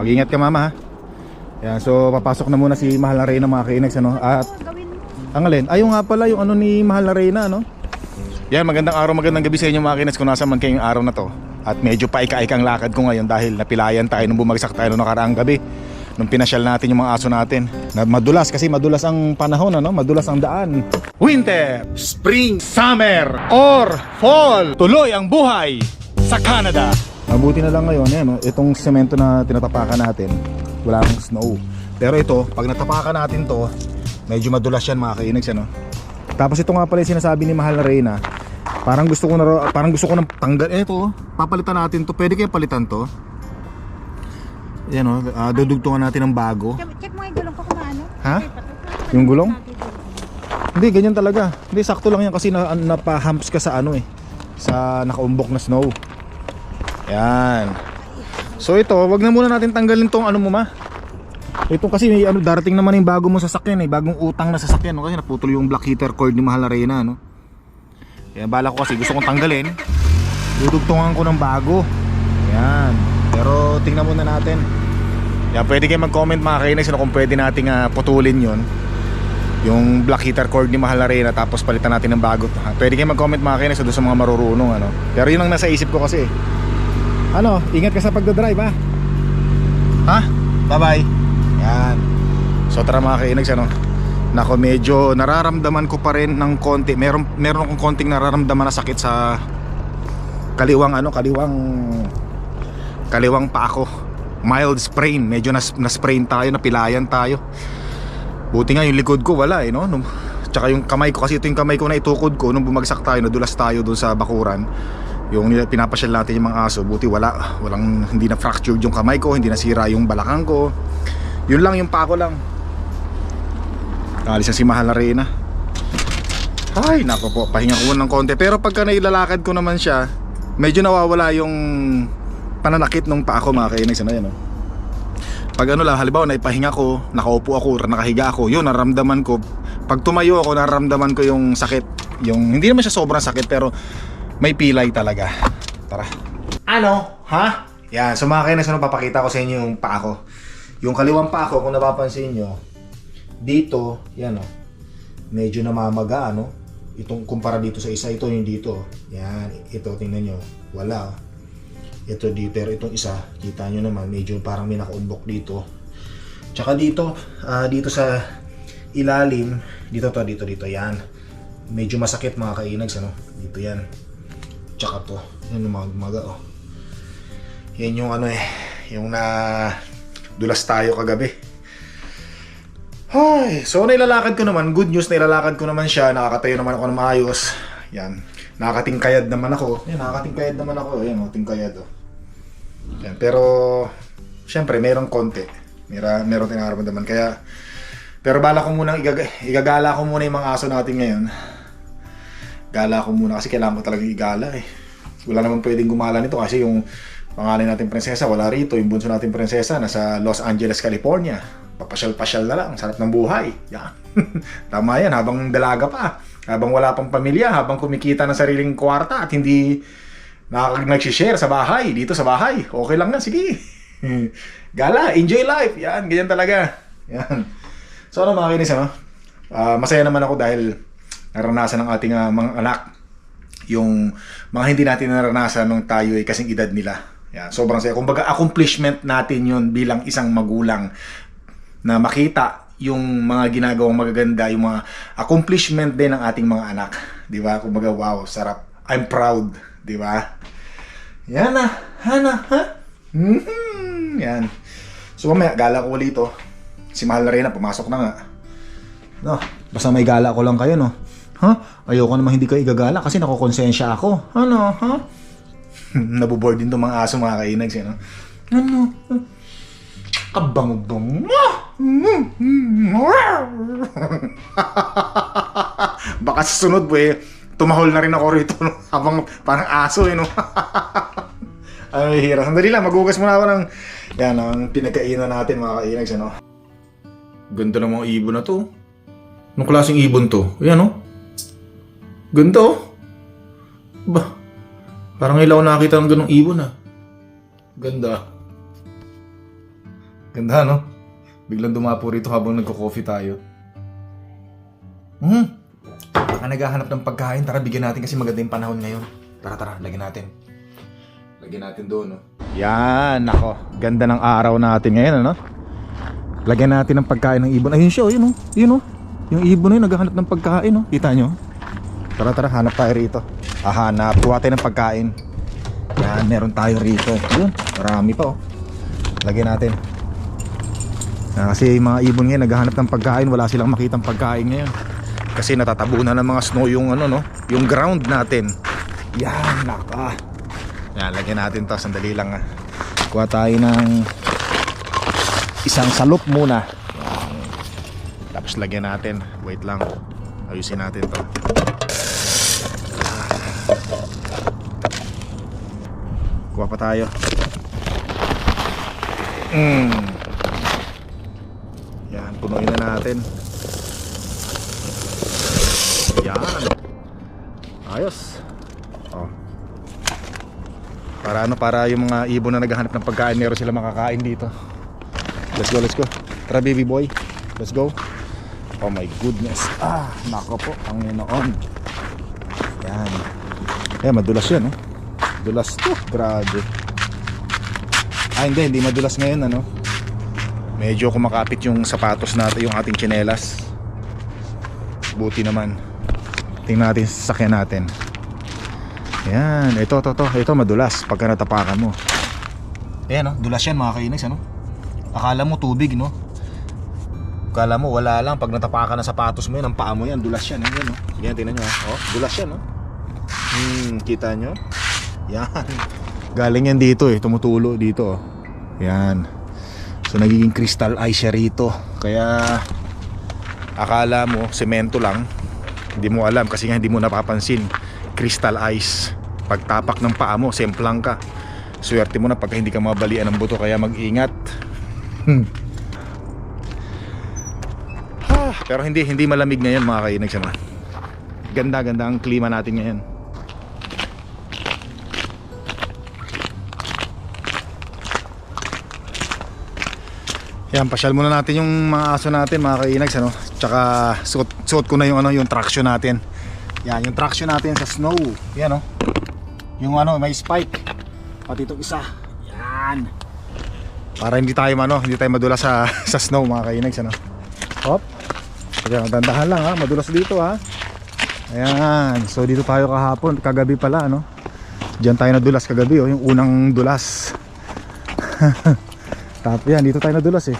Mag-ingat ka mama ha. Yan, so papasok na muna si Mahal na Reyna mga kainags ano. At ang alin, ayun nga pala yung ano ni Mahal na Reyna ano. Yan, magandang araw, magandang gabi sa inyo mga kainags kung nasa man kayong araw na to. At medyo paika-ikang lakad ko ngayon dahil napilayan tayo nung bumagsak tayo nung nakaraang gabi. Nung pinasyal natin yung mga aso natin. Na madulas kasi madulas ang panahon ano, madulas ang daan. Winter, spring, summer, or fall. Tuloy ang buhay sa Canada. Mabuti na lang ngayon, yan, itong semento na tinatapakan natin, wala akong snow. Pero ito, pag natapakan natin to, medyo madulas yan mga kainags, ano? Tapos ito nga pala yung sinasabi ni Mahal na Reyna, parang gusto ko na parang gusto ko nang tanggal eh, ito, papalitan natin to. Pwede kaya palitan to? Yan oh, ah, dudugtungan natin ng bago. Check, mo yung gulong ko kung ano. Ha? Yung gulong? Hindi, ganyan talaga. Hindi, sakto lang yan kasi na, napahumps ka sa ano eh. Sa nakaumbok na snow. Yan. So ito, wag na muna natin tanggalin tong ano mo ma. Ito kasi may ano darating naman yung bago mo sasakyan eh, bagong utang na sasakyan no? kasi naputol yung black heater cord ni Mahal Arena no. Kaya bala ko kasi gusto kong tanggalin. Dudugtungan ko ng bago. Yan. Pero tingnan muna natin. Yan, pwede kayo mag-comment mga kainis kung pwede nating ah, putulin yon yung black heater cord ni Mahal Arena tapos palitan natin ng bago. Ha, Pwede kayo mag-comment mga kainis doon sa mga marurunong ano. Pero yun ang nasa isip ko kasi. Ano, ingat ka sa pagdadrive ha. Ha? Bye-bye. Yan. So tara mga kainags ano. Nako medyo nararamdaman ko pa rin ng konti. Meron meron akong konting nararamdaman na sakit sa kaliwang ano, kaliwang kaliwang pa ako. Mild sprain. Medyo nas, na-sprain tayo, napilayan tayo. Buti nga yung likod ko wala eh no. Nung, tsaka yung kamay ko kasi ito yung kamay ko na itukod ko nung bumagsak tayo, nadulas tayo doon sa bakuran. Yung pinapasyal natin yung mga aso, buti wala, walang hindi na fractured yung kamay ko, hindi nasira yung balakang ko. Yun lang yung pako lang. Alis na si Mahal na Reyna. Ay, nako po, pahinga ko ng konti. Pero pagka nailalakad ko naman siya, medyo nawawala yung pananakit nung paa ko mga kainis. Ano yan, oh. Pag ano lang, halimbawa naipahinga ko, nakaupo ako, nakahiga ako, yun, naramdaman ko. Pag tumayo ako, naramdaman ko yung sakit. Yung, hindi naman siya sobrang sakit, pero may pilay talaga. Tara. Ano? Ha? Yan, so mga kainis, ano, papakita ko sa inyo yung paa ko. Yung kaliwang paa ko, kung napapansin nyo, dito, yan o, medyo namamaga, ano? Itong kumpara dito sa isa, ito yung dito. Yan, ito, tingnan nyo, wala. oh. Ito dito, pero itong isa, kita nyo naman, medyo parang may nakaumbok dito. Tsaka dito, ah, dito sa ilalim, dito to, dito, dito, yan. Medyo masakit mga kainags, ano? Dito yan. Tsaka to, yan magmaga, oh. Yan yung ano eh, yung na dulas tayo kagabi. Ay, so nailalakad ko naman, good news, nailalakad ko naman siya, nakakatayo naman ako ng maayos. Yan, nakakatingkayad naman ako. Yan, nakakatingkayad naman ako. Yan, oh, oh. Yan, pero syempre merong konti. Mera, meron tayong nararamdaman kaya pero bala ko muna igaga, igagala ko muna yung mga aso natin ngayon. Gala ko muna kasi kailangan ko talaga igala eh. Wala naman pwedeng gumala nito kasi yung pangalan natin prinsesa wala rito. Yung bunso natin prinsesa nasa Los Angeles, California. Papasyal-pasyal na lang. Sarap ng buhay. Yan. Tama yan. Habang dalaga pa. Habang wala pang pamilya. Habang kumikita ng sariling kwarta at hindi nakakag nagsishare sa bahay. Dito sa bahay. Okay lang yan. Sige. Gala. Enjoy life. Yan. Ganyan talaga. Yan. So ano mga kinis, ano? Ah, masaya naman ako dahil naranasan ng ating ah, mga anak yung mga hindi natin naranasan nung tayo ay kasing edad nila. Yan, sobrang saya. Kumbaga accomplishment natin yun bilang isang magulang na makita yung mga ginagawang magaganda, yung mga accomplishment din ng ating mga anak. 'Di ba? Kumbaga, wow, sarap. I'm proud, 'di ba? Yan na, hana, ha? Mhm, Yan. So mamaya, gala ko ulit ito. Si Mahal na rin na, pumasok na nga. No, basta may gala ko lang kayo, no? Ha? Ayoko naman hindi kayo igagala kasi nakukonsensya ako. Ano, ha? Nabuboard din itong mga aso mga kainags, eh, no? Ano? Kabango-bango. Baka sa sunod, eh, tumahol na rin ako rito, no? Habang parang aso, eh, no? Ay, hira. Sandali lang, magugas muna ako ng yan, ang pinagkainan natin mga kainags, ano? Ganda ng mga ibon na to. Anong klaseng ibon to? Ayan, oh. Ganda, oh. Ba, parang ilaw nakita ng ganong ibon, ah. Ganda. Ganda, no? Biglang dumapo rito habang nagko-coffee tayo. Hmm. Baka naghahanap ng pagkain. Tara, bigyan natin kasi maganda yung panahon ngayon. Tara, tara, lagyan natin. Lagyan natin doon, no? Yan, nako. Ganda ng araw natin ngayon, ano? Lagyan natin ng pagkain ng ibon. Ayun siya, oh, yun, oh. Yun, oh. Yung ibon na yun, naghahanap ng pagkain, oh. Kita nyo? Tara, tara, hanap tayo rito. Ah, hanap. Kuha tayo ng pagkain. Yan, meron tayo rito. Yun, marami pa, oh. Lagyan natin. Ah, kasi yung mga ibon ngayon naghahanap ng pagkain, wala silang makitang pagkain ngayon. Kasi natatabunan ng mga snow yung ano no, yung ground natin. Yan, naka. Yan, lagyan natin 'to sandali lang. ah. Kuha tayo ng isang salop muna. Tapos lagyan natin. Wait lang. Ayusin natin 'to. Kuha pa tayo. Mm. Yan, punuin na natin. Yan. Ayos. Oh. Para ano, para yung mga ibon na naghahanap ng pagkain, meron sila makakain dito. Let's go, let's go. Tara baby boy. Let's go. Oh my goodness. Ah, nako po, Panginoon. Yan. Eh, madulas yan, oh. Dulas to. Grabe. Ah, hindi, hindi madulas ngayon, ano. Medyo kumakapit yung sapatos natin, yung ating tsinelas. Buti naman. Tingnan natin sa sasakyan natin. Yan, ito, ito, ito, ito madulas pagka natapakan mo. Ayan, no? dulas yan mga kainis, ano? Akala mo tubig, no? Akala mo wala lang pag natapakan ng sapatos mo yan, ang paa mo yan, dulas yan, ayan, no? Sige, tingnan nyo, ha? Oh, dulas yan, no? Hmm, kita nyo? Yan. Galing yan dito, eh, tumutulo dito, oh. Yan. So nagiging crystal ice siya rito. Kaya akala mo semento lang. Hindi mo alam kasi nga hindi mo napapansin. Crystal ice. Pagtapak ng paa mo, semplang ka. Swerte mo na pagka hindi ka mabalian ng buto kaya mag-ingat. Hmm. Ah, pero hindi hindi malamig ngayon mga kainig sama. Ganda ganda ang klima natin ngayon. Yan, pasyal muna natin yung mga aso natin, mga kainags, ano? Tsaka suot, suot ko na yung ano, yung traction natin. Yan, yung traction natin sa snow. Yan, oh. Yung ano, may spike. Pati itong isa. Yan. Para hindi tayo ano, hindi tayo madulas sa sa snow, mga kainags, ano? Hop. Kaya dandahan lang ha, madulas dito ha. Ayan, so dito tayo kahapon, kagabi pala, ano? Diyan tayo nadulas kagabi, oh, yung unang dulas. Tapos yan, dito tayo nadulas eh.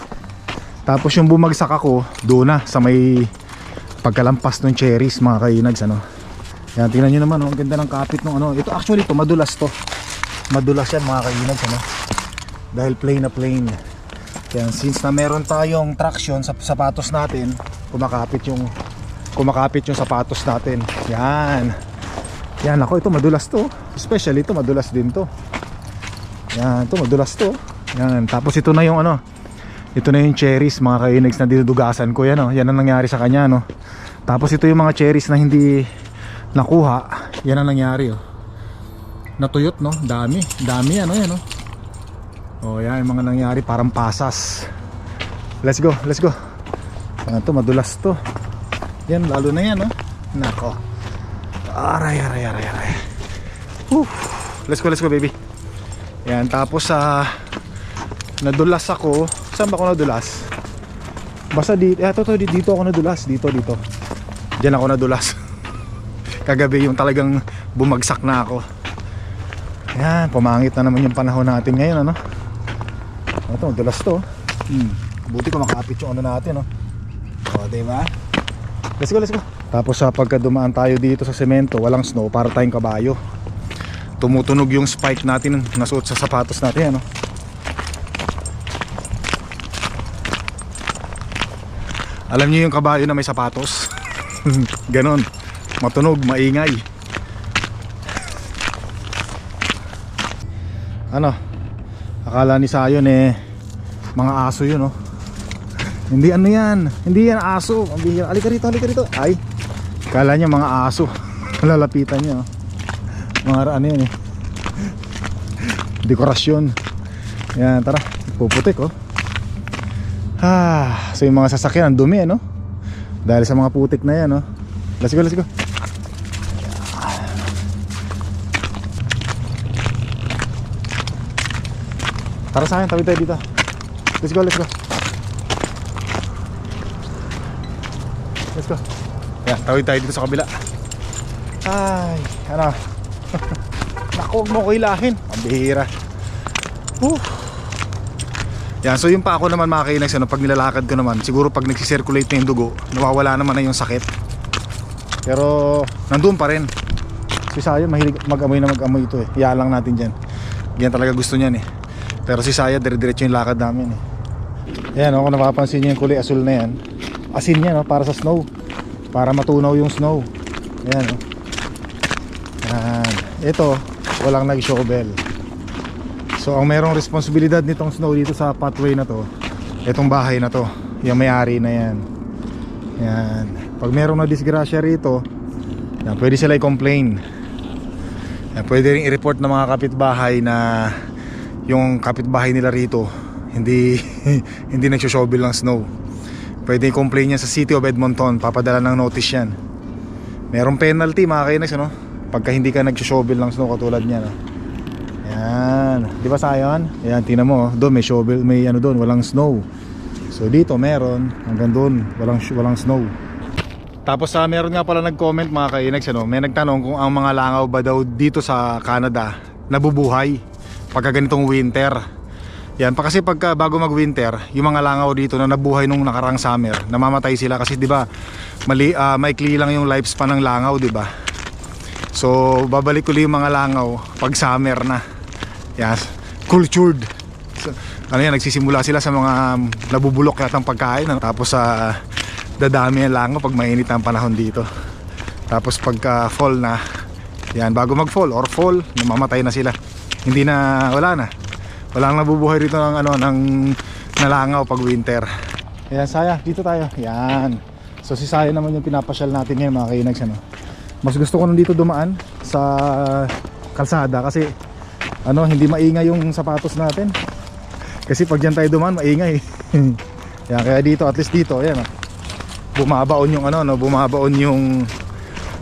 Tapos yung bumagsak ako, doon na sa may pagkalampas ng cherries mga kainags ano. Yan, tingnan nyo naman, oh, ang ganda ng kapit ng ano. Ito actually to, madulas to. Madulas yan mga kainags ano. Dahil plain na plain. Yan, since na meron tayong traction sa sapatos natin, kumakapit yung kumakapit yung sapatos natin. Yan. Yan ako, ito madulas to. Especially ito, madulas din to. Yan, ito madulas to. Yan, tapos ito na yung ano. Ito na yung cherries, mga kainags na dinudugasan ko yan, oh. Yan ang nangyari sa kanya, no. Tapos ito yung mga cherries na hindi nakuha. Yan ang nangyari, oh. Natuyot, no. Dami, dami ano yan, oh. Oh, yan yung mga nangyari parang pasas. Let's go, let's go. Ano to, madulas to. Yan, lalo na yan, oh. Nako. Aray, aray, aray, aray. Whew. Let's go, let's go, baby. Yan, tapos sa nadulas ako. Saan ba ako nadulas? Basta dito, eh, to, dito ako nadulas. Dito, dito. Diyan ako nadulas. Kagabi yung talagang bumagsak na ako. Yan, pumangit na naman yung panahon natin ngayon, ano? Ito, madulas to. Hmm. Buti ko makapit yung ano natin, no? O, diba? Let's go, let's go. Tapos sa pagka dumaan tayo dito sa semento, walang snow para tayong kabayo. Tumutunog yung spike natin na suot sa sapatos natin, ano? Alam niyo yung kabayo na may sapatos? Ganon. Matunog, maingay. Ano? Akala ni Sayon eh mga aso yun oh. Hindi ano yan. Hindi yan aso. Ang bihira. Alika rito, alika rito. Ay. Kala niya mga aso. Lalapitan niya oh. Mga ano yan eh. Dekorasyon. Yan, tara. Puputik oh. Ah, so yung mga sasakyan, ang dumi, ano? Dahil sa mga putik na yan, no? Let's go, let's go. Tara sa akin, tawid tayo dito. Let's go, let's go. Let's go. Yan, tawid tayo dito sa kabila. Ay, ano? Huwag mo ko hilahin. Ang bihira. Whew. Yan, so yung pa ako naman mga kainags, ano, pag nilalakad ko naman, siguro pag nagsisirculate na yung dugo, nawawala naman na yung sakit. Pero, nandun pa rin. Si Saya, mahilig mag-amoy na mag-amoy ito eh. Iyaan lang natin dyan. Yan talaga gusto niyan eh. Pero si Saya, dire-diretso yung lakad namin eh. Yan, oh, kung napapansin niyo yung kulay asul na yan, asin yan, oh, para sa snow. Para matunaw yung snow. Ayan, oh. Yan. Ito, walang nag-shovel. So ang merong responsibilidad nitong snow dito sa pathway na to Itong bahay na to Yung may-ari na yan. Yan. Pag merong na disgrasya rito yan, Pwede sila i-complain. Yan, Pwede rin i-report ng mga kapitbahay na Yung kapitbahay nila rito Hindi Hindi nagsoshovel ng snow. Pwede i-complain yan sa City of Edmonton Papadala ng notice yan. Merong penalty mga kainex ano? Pagka hindi ka nagsoshovel ng snow katulad niya no? Yan. Di ba sayon? Yan, tingnan mo. oh. Doon may shovel, may ano doon, walang snow. So dito meron, hanggang doon, walang walang snow. Tapos sa meron nga pala nag-comment mga kainags ano, may nagtanong kung ang mga langaw ba daw dito sa Canada nabubuhay pagka ganitong winter. Yan, pa kasi pagka bago mag-winter, yung mga langaw dito na nabuhay nung nakarang summer, namamatay sila kasi 'di ba? Mali ah, maikli lang yung lifespan ng langaw, 'di ba? So, babalik ulit yung mga langaw pag summer na. Yan, cultured. So, ano yan, nagsisimula sila sa mga nabubulok yatang pagkain. Ano? Tapos sa dadami ang langaw pag mainit ang panahon dito. Tapos pagka fall na, yan, bago mag-fall or fall, namamatay na sila. Hindi na, wala na. Wala nang nabubuhay dito ng, ano, ng nalangaw pag winter. Ayan, Saya, dito tayo. Yan. So si Saya naman yung pinapasyal natin ngayon mga kainags. Ano? Mas gusto ko nung dito dumaan sa kalsada kasi ano, hindi maingay yung sapatos natin. Kasi pag dyan tayo dumaan, maingay. yan, kaya dito, at least dito, ayan. Oh. Bumabaon yung ano, no, bumabaon yung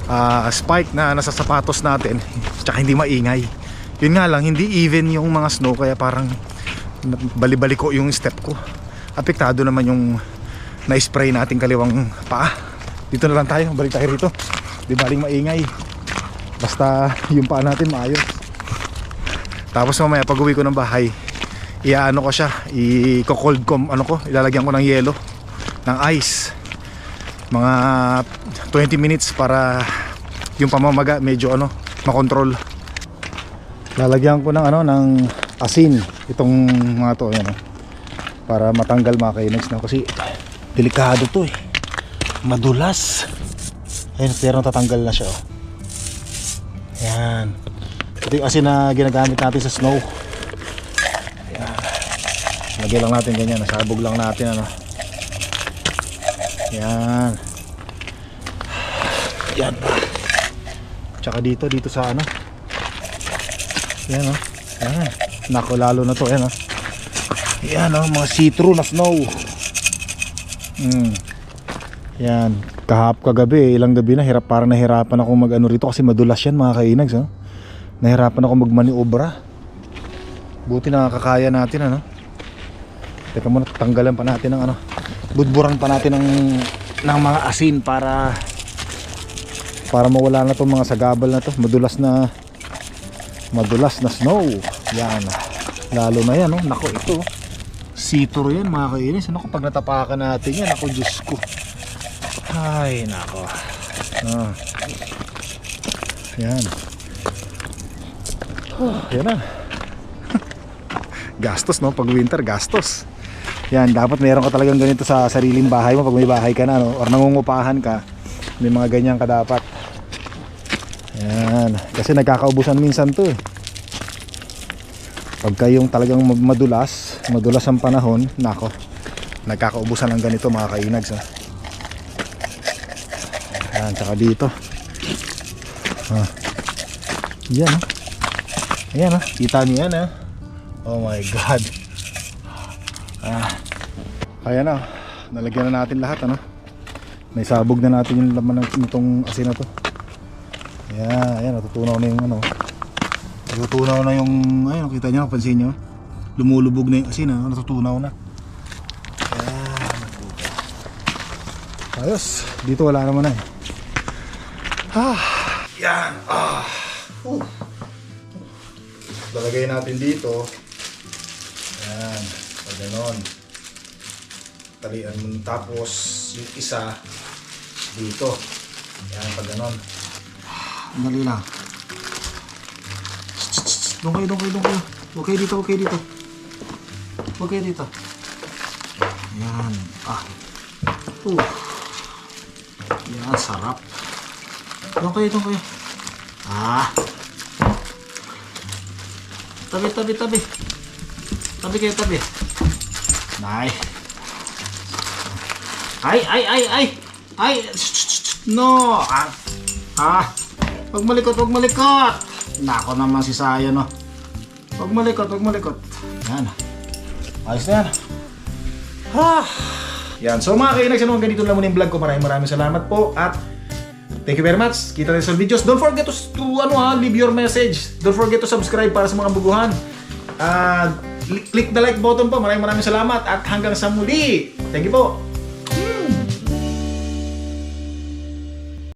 ah, spike na nasa sapatos natin. Tsaka hindi maingay. Yun nga lang, hindi even yung mga snow kaya parang bali-bali ko yung step ko. Apektado naman yung na-spray nating kaliwang paa. Dito na lang tayo, balik tayo rito. Di baling maingay. Basta yung paa natin maayos. Tapos mamaya pag uwi ko ng bahay, iaano ko siya, i-cold com ano ko, ilalagyan ko ng yelo, ng ice. Mga 20 minutes para yung pamamaga medyo ano, makontrol. Lalagyan ko ng ano ng asin itong mga to, ayan, oh. para matanggal mga kainags na kasi delikado to eh. Madulas. Ayun, pero natatanggal na siya oh. Yan. Ito yung asin na ginagamit natin sa snow. Yan. Lagyan lang natin ganyan. Nasabog lang natin ano. Yan. Yan. Tsaka dito, dito sa ano. Yan oh. Yan. Nako lalo na to. Yan oh. Yan oh, mga see-through na snow. Hmm. Yan. Kahap kagabi, ilang gabi na hirap parang nahirapan ako mag ano rito kasi madulas yan mga kainags, oh. Nahirapan ako magmaniobra. Buti nakakaya natin ano. Teka muna, tanggalan pa natin ng ano. Budburan pa natin ng ng mga asin para para mawala na tong mga sagabal na to. Madulas na madulas na snow. Yan. Lalo na yan, oh. Nako, ito. oh. Sitro yan mga kainis. Ano kapag natapakan natin yan? Ako, Diyos ko. Ay, nako. Ah. Yan. Oh, yan na. gastos no, pag winter, gastos. Yan, dapat meron ka talagang ganito sa sariling bahay mo pag may bahay ka na no, or nangungupahan ka. May mga ganyan ka dapat. Yan, kasi nagkakaubusan minsan 'to eh. Pagka yung talagang madulas, madulas ang panahon, nako. Nagkakaubusan ng ganito mga kainags. Ha? Yan, tsaka dito. Ah. Yan, oh. Ayan, oh. Kita niyo yan, ah. Oh my God. Ah. Ayan na, nalagyan na natin lahat ano. Naisabog na natin yung laman ng itong asin na to. Ayan, ayan, natutunaw na yung ano. Natutunaw na yung, ayun, kita nyo, pansin nyo. Lumulubog na yung asin, ah, natutunaw na. Ayan. Ayos, dito wala naman na eh. Ah, yan, ah. Uh. Lalagay natin dito. Ayan, pag ganon. Talian mo tapos yung isa dito. Ayan, pag ganon. Dali lang. Doon kayo, doon kayo, doon kayo. Huwag kayo dito, huwag kayo dito. Huwag kayo dito. Ayan. Ah. Uh. Yan, sarap. Doon kayo, doon kayo. Ah. Tabi, tabi, tabi. Tabi kayo, tabi. Nay. Ay, ay, ay, ay. Ay, no. Ah. Ah. Huwag malikot, huwag malikot. Nako naman si Saya, no. Huwag malikot, huwag malikot. Yan. Ayos na yan. Ah. Yan. So mga kainag, ganito lang muna yung vlog ko. Maraming maraming salamat po. At thank you very much. Kita tayo sa videos. Don't forget to, to ano ha, leave your message. Don't forget to subscribe para sa mga buguhan. Ah, click the like button po. Maraming maraming salamat. At hanggang sa muli. Thank you po.